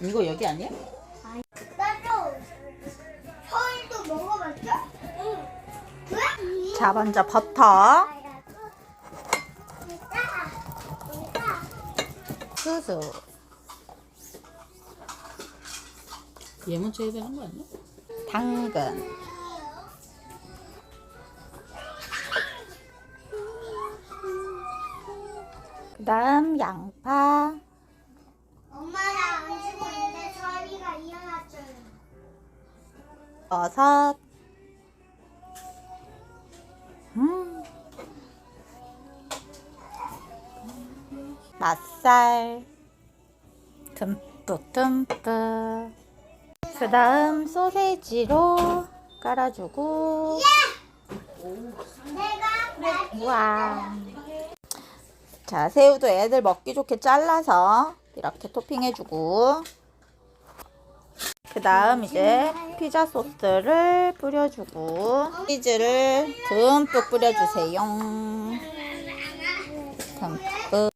이거 여기 아니야? 나도 서울도 먹어봤죠? 응. 왜? 자, 먼저 버터, 수수. 얘 먼저 해야 되는 거 아니야? 당근. 그다음 양파, 엄마 버섯. 음. 맛살. 듬뿍 듬뿍. 그 다음 소세지로 깔아주고. 우와. 자, 새우도 애들 먹기 좋게 잘라서 이렇게 토핑해주고. 그 다음 이제 피자 소스를 뿌려주고. 치즈를 듬뿍 뿌려주세요. 듬뿍.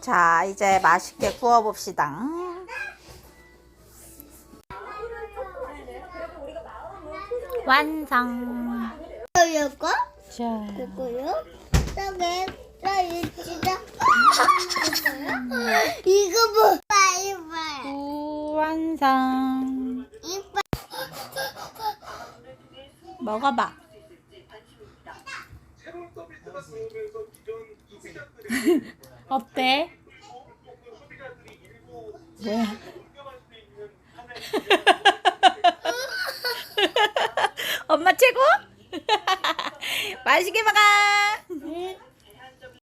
자, 이제 맛있게 구워봅시다. 완성. 이거? 자. 이거요? 저게 저 유치다. 이거 뭐? 이빨. 우, 완성. 먹어봐. 어때? 뭐야? 엄마 최고? 맛있게 먹어.